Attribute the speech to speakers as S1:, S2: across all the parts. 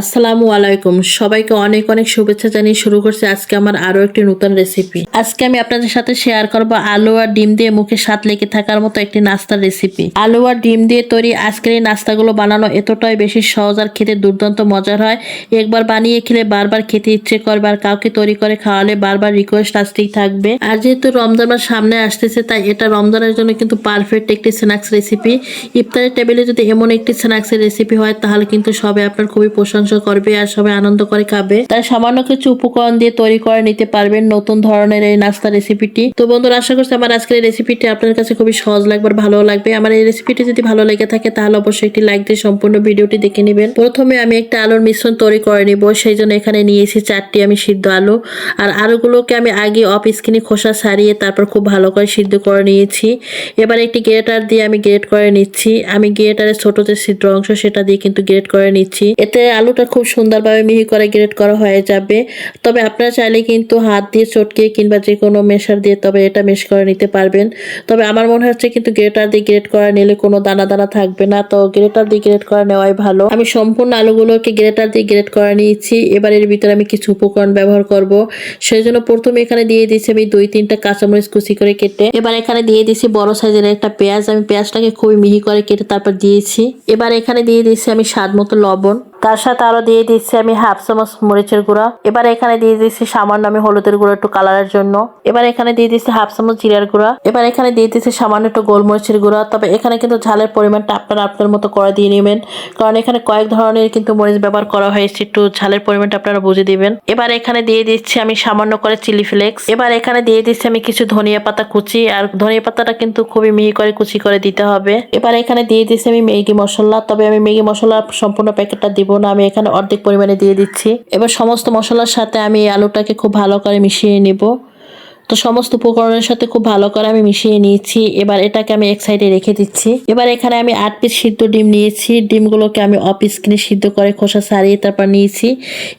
S1: আসসালামু আলাইকুম। সবাইকে অনেক অনেক শুভেচ্ছা জানিয়ে শুরু করছি আজকে আমার আরও একটি নতুন রেসিপি আজকে আমি আপনাদের সাথে শেয়ার করব আলু আর ডিম দিয়ে মুখে স্বাদ লেগে থাকার মতো একটি নাস্তার রেসিপি আলু আর ডিম দিয়ে তৈরি আজকের এই নাস্তাগুলো বানানো এতটাই বেশি সহজ আর খেতে দুর্দান্ত মজার হয়। একবার বানিয়ে খেলে বারবার খেতে ইচ্ছে করবে আর কাউকে তৈরি করে খাওয়ালে বারবার রিকোয়েস্ট আসতেই থাকবে। আর যেহেতু রমজান মাস সামনে আসতেছে, তাই এটা রমজানের জন্য কিন্তু পারফেক্ট একটি স্ন্যাক্স রেসিপি ইফতারের টেবিলে যদি এমন একটি স্ন্যাক্সের রেসিপি হয়, তাহলে কিন্তু সবাই আপনার খুবই প্রশংসা করবে আর সবাই আনন্দ করে খাবে। তাই সামান্য কিছু উপকরণ দিয়ে তৈরি করে নিতে পারবেন নতুন ধরনের এই নাস্তা রেসিপিটি তো বন্ধুরা, আশা করছি আমার আজকের রেসিপিটি আপনার কাছে খুবই সহজ লাগবে আর ভালো লাগবে। আমার এই রেসিপিটি যদি ভালো লেগে থাকে, তাহলে অবশ্যই একটি লাইক দিয়ে সম্পূর্ণ ভিডিওটি দেখে নেবেন। প্রথমে আমি একটা আলুর মিশ্রণ তৈরি করে নিব, সেই জন্য এখানে নিয়েছি চারটি আমি সিদ্ধ আলু। আর আলুগুলোকে আমি আগে অফ স্কিনে খোসা সারিয়ে তারপর খুব ভালো করে সিদ্ধ করে নিয়েছি। এবার একটি গ্রেটার দিয়ে আমি গ্রেট করে নিচ্ছি। আমি গ্রেটারের ছোট যে ছিদ্র অংশ, সেটা দিয়ে কিন্তু গ্রেট করে নিচ্ছি। এতে আলুটা খুব সুন্দরভাবে মিহি করে গ্রেট করা হয়ে যাবে। তবে আপনারা চাইলে কিন্তু হাত দিয়ে চটকে কিংবা যে কোনো মেশার দিয়ে তবে এটা মেশ করে নিতে পারবেন। তবে আমার মনে হচ্ছে কিন্তু গ্রেটার দিয়ে গ্রেট করা নিলে কোনো দানা দানা থাকবে না। তো গ্রেটার দিয়ে গ্রেট করা নেওয়াই ভালো। আমি সম্পূর্ণ আলুগুলোকে গ্রেটার দিয়ে গ্রেট করে নিয়েছি। এবার এর ভিতরে আমি কিছু উপকরণ ব্যবহার করব। সেই জন্য প্রথমে এখানে দিয়ে দিচ্ছি আমি দুই তিনটা কাঁচামরিচ কুচি করে কেটে। এবার এখানে দিয়ে দিচ্ছি বড় সাইজের একটা পেঁয়াজ। আমি পেঁয়াজটাকে খুবই মিহি করে কেটে তারপর দিয়েছি। এবার এখানে দিয়ে দিচ্ছি আমি স্বাদ মতো লবণ। তার সাথে আরও দিয়ে দিচ্ছি আমি হাফ চামচ মরিচের গুঁড়া। এবার এখানে দিয়ে দিচ্ছি সামান্য আমি হলুদের গুঁড়ো একটু কালারের জন্য। এবার এখানে দিয়ে দিচ্ছি হাফ চামচ জিরার গুঁড়া। এবার এখানে দিয়ে দিচ্ছি সামান্য একটু গোলমরিচের গুঁড়া। তবে এখানে কিন্তু ঝালের পরিমাণটা আপনারা আপনার মতো করে দিয়ে নেবেন। কারণ এখানে কয়েক ধরনের কিন্তু মরিচ ব্যবহার করা হয়েছে। একটু ঝালের পরিমাণটা আপনারা বুঝে দিবেন। এবার এখানে দিয়ে দিচ্ছি আমি সামান্য করে চিলি ফ্লেক্স এবার এখানে দিয়ে দিচ্ছি আমি কিছু ধনিয়া পাতা কুচি। আর ধনিয়া পাতাটা কিন্তু খুবই মিহি করে কুচি করে দিতে হবে। এবার এখানে দিয়ে দিচ্ছি আমি ম্যাগি মশলা। তবে আমি ম্যাগি মশলা সম্পূর্ণ প্যাকেটটা দিব না আমি এখানে অর্ধেক পরিমাণে দিয়ে দিচ্ছি। এবার সমস্ত মশলার সাথে আমি আলুটাকে খুব ভালো করে মিশিয়ে নিব। তো সমস্ত উপকরণের সাথে খুব ভালো করে আমি মিশিয়ে নিয়েছি। এবার এটাকে আমি এক সাইডে রেখে দিচ্ছি। এবার এখানে আমি আট পিস সিদ্ধ ডিম নিয়েছি। ডিমগুলোকে আমি অফ স্ক্রিনে সিদ্ধ করে খোসা ছাড়িয়ে তারপর নিয়েছি।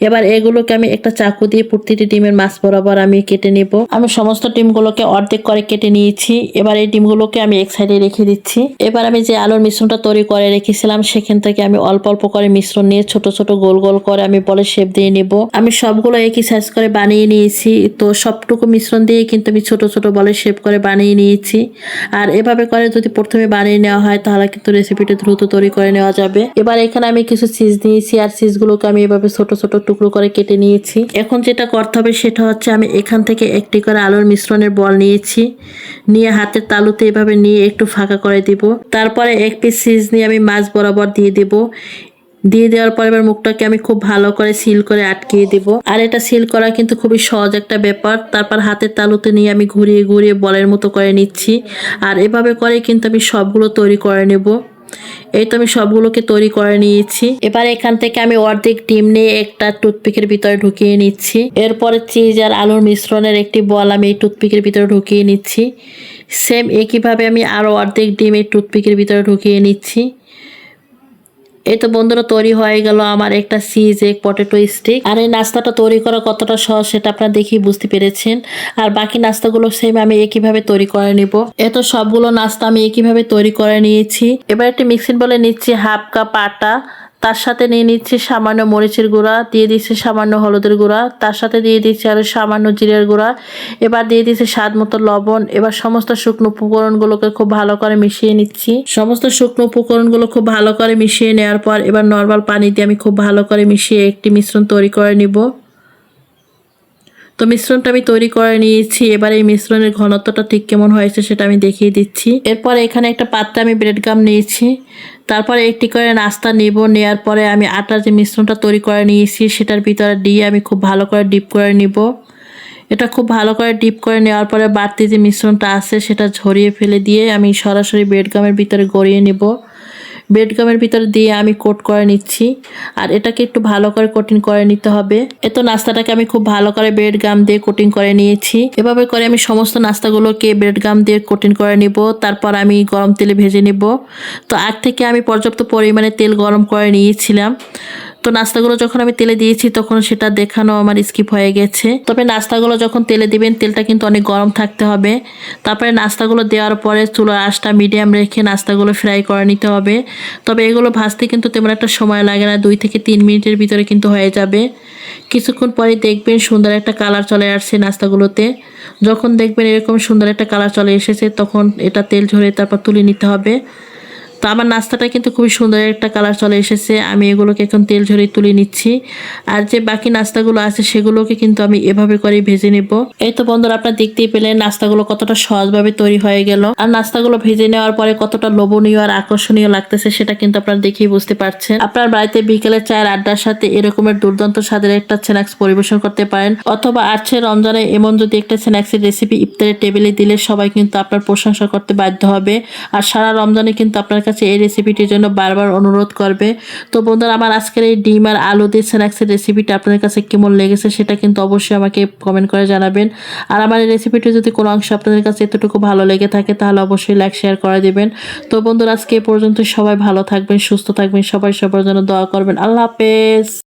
S1: এবার এগুলোকে আমি একটা চাকু দিয়ে প্রতিটি ডিমের মাছ বরাবর আমি কেটে নেব। আমি সমস্ত ডিমগুলোকে অর্ধেক করে কেটে নিয়েছি। এবার এই ডিমগুলোকে আমি এক সাইডে রেখে দিচ্ছি। এবার আমি যে আলুর মিশ্রণটা তৈরি করে রেখেছিলাম, সেখান থেকে আমি অল্প অল্প করে মিশ্রণ নিয়ে ছোট ছোট গোল গোল করে আমি বলে শেপ দিয়ে নেব। আমি সবগুলো একই সাইজ করে বানিয়ে নিয়েছি। তো সবটুকু মিশ্রণ দিয়ে কিন্তু আমি ছোট ছোট বলে শেপ করে বানিয়ে নিয়েছি। আর এভাবে করে যদি প্রথমে বানিয়ে নেওয়া হয়, তাহলে কিন্তু রেসিপিটা দ্রুত তৈরি করে নেওয়া যাবে। এবার এখানে আমি কিছু চিজ নিয়েছি, আর চিজগুলোকে আমি এভাবে ছোট ছোট টুকরো করে কেটে নিয়েছি। এখন যেটা করতে হবে, সেটা হচ্ছে আমি এখান থেকে একটি করে আলুর মিশ্রণের বল নিয়েছি। নিয়ে হাতের তালুতে এভাবে নিয়ে একটু ফাঁকা করে দিব। তারপরে এক পিস চিজ নিয়ে আমি মাছ বরাবর দিয়ে দেব। দিয়ে দেওয়ার পর এবার মুখটাকে আমি খুব ভালো করে সিল করে আটকিয়ে দেব। আর এটা সিল করা কিন্তু খুবই সহজ একটা ব্যাপার। তারপর হাতের তালুতে নিয়ে আমি ঘুরিয়ে ঘুরিয়ে বলের মতো করে নিচ্ছি। আর এভাবে করে কিন্তু আমি সবগুলো তৈরি করে নেব। এই তো আমি সবগুলোকে তৈরি করে নিয়েছি। এবার এখান থেকে আমি অর্ধেক ডিম নিয়ে একটা টুথপিকের ভিতরে ঢুকিয়ে নিচ্ছি। এরপরে চিজ আর আলুর মিশ্রণের একটি বল আমি এই টুথপিকের ভিতরে ঢুকিয়ে নিচ্ছি। সেম একইভাবে আমি আরও অর্ধেক ডিম এই টুথপিকের ভিতরে ঢুকিয়ে নিচ্ছি। এই তো বন্ধুরা তৈরি হয়ে গেল আমার একটা সিজ এক পটেটো স্টিক আর এই নাস্তাটা তৈরি করা কতটা সহজ সেটা আপনারা দেখেই বুঝতে পেরেছেন। আর বাকি নাস্তাগুলো সেম আমি একইভাবে তৈরি করে নিব। এত সবগুলো নাস্তা আমি একইভাবে তৈরি করে নিয়েছি। এবার একটি মিক্সিং বলে নিচ্ছি হাফ কাপ আটা। তার সাথে নিয়ে নিচ্ছে সামান্য মরিচের গুঁড়া, দিয়ে দিচ্ছে সামান্য হলুদের গুঁড়া, তার সাথে দিয়ে দিচ্ছে আরও সামান্য জিরের গুঁড়া, এবার দিয়ে দিচ্ছে স্বাদ মতো লবণ, এবার সমস্ত শুকনো উপকরণগুলোকে খুব ভালো করে মিশিয়ে নিচ্ছি। সমস্ত শুকনো উপকরণগুলো খুব ভালো করে মিশিয়ে নেওয়ার পর এবার নর্মাল পানি দিয়ে আমি খুব ভালো করে মিশিয়ে একটি মিশ্রণ তৈরি করে নিব। তো মিশ্রণটা আমি তৈরি করে নিয়েছি। এবার এই মিশ্রণের ঘনত্বটা ঠিক কেমন হয়েছে সেটা আমি দেখিয়ে দিচ্ছি। এরপর এখানে একটা পাত্রে আমি ব্রেড গাম নিয়েছি। তারপরে একটি করে নাস্তা নেব। নেওয়ার পরে আমি আটার যে মিশ্রণটা তৈরি করে নিয়েছি, সেটার ভিতরে দিয়ে আমি খুব ভালো করে ডিপ করে নিব। এটা খুব ভালো করে ডিপ করে নেওয়ার পরে বাড়তি যে মিশ্রণটা আছে, সেটা ঝরিয়ে ফেলে দিয়ে আমি সরাসরি ব্রেড গামের ভিতরে গড়িয়ে নেব। ব্রেড গামের ভিতরে দিয়ে আমি কোট করে নিচ্ছি। আর এটাকে একটু ভালো করে কোটিং করে নিতে হবে। এত নাস্তাটাকে আমি খুব ভালো করে ব্রেড গাম দিয়ে কোটিং করে নিয়েছি। এভাবে করে আমি সমস্ত নাস্তাগুলোকে ব্রেড গাম দিয়ে কোটিং করে নিব। তারপর আমি গরম তেলে ভেজে নিব। তো আগ থেকে আমি পর্যাপ্ত পরিমাণে তেল গরম করে নিয়েছিলাম। তো নাস্তাগুলো যখন আমি তেলে দিয়েছি, তখন সেটা দেখানো আমার স্কিপ হয়ে গেছে। তবে নাস্তাগুলো যখন তেলে দিবেন, তেলটা কিন্তু অনেক গরম থাকতে হবে। তারপরে নাস্তাগুলো দেওয়ার পরে চুলার আঁচটা মিডিয়াম রেখে নাস্তাগুলো ফ্রাই করে নিতে হবে। তবে এগুলো ভাজতে কিন্তু তেমন একটা সময় লাগে না, দুই থেকে তিন মিনিটের ভিতরে কিন্তু হয়ে যাবে। কিছুক্ষণ পরে দেখবেন সুন্দর একটা কালার চলে আসছে নাস্তাগুলোতে। যখন দেখবেন এরকম সুন্দর একটা কালার চলে এসেছে, তখন এটা তেল ঝরে তারপর তুলে নিতে হবে। তো আমার নাস্তাটা কিন্তু খুবই সুন্দর একটা কালার চলে এসেছে। আমি এগুলোকে এখন তেল ঝরিয়ে তুলে নিচ্ছি। আর যে বাকি নাস্তাগুলো আছে, সেগুলোকে কিন্তু আমি এভাবে করে ভেজে নেব। এই তো বন্ধুরা, আপনারা দেখতেই পেলেন নাস্তাগুলো কতটা সহজভাবে তৈরি হয়ে গেল। আর নাস্তাগুলো ভেজে নেওয়ার পরে কতটা লোভনীয় আর আকর্ষণীয় লাগতেছে, সেটা কিন্তু আপনারা দেখেই বুঝতে পারছেন। আপনার বাড়িতে বিকেলে চায়ের আড্ডার সাথে এরকমের দুর্দান্ত স্বাদের একটা স্ন্যাক্স পরিবেশন করতে পারেন। অথবা আছে রমজানে এমন যদি একটা স্ন্যাক্সের রেসিপি ইফতারের টেবিলে দিলে সবাই কিন্তু আপনার প্রশংসা করতে বাধ্য হবে। আর সারা রমজানে কিন্তু আপনার কাছে এই রেসিপিটির জন্য বারবার অনুরোধ করবে। তো বন্ধুরা, আমার আজকের এই ডিম আর আলু দিয়ে স্ন্যাক্সের রেসিপিটা আপনাদের কাছে কেমন লেগেছে সেটা কিন্তু অবশ্যই আমাকে কমেন্ট করে জানাবেন। আর আমার এই রেসিপিটি যদি কোনো অংশ আপনাদের কাছে এতটুকু ভালো লেগে থাকে, তাহলে অবশ্যই লাইক শেয়ার করে দেবেন। তো বন্ধুরা, আজকে এ পর্যন্ত সবাই ভালো থাকবেন, সুস্থ থাকবেন, সবাই সবার জন্য দোয়া করবেন। আল্লাহ হাফেজ।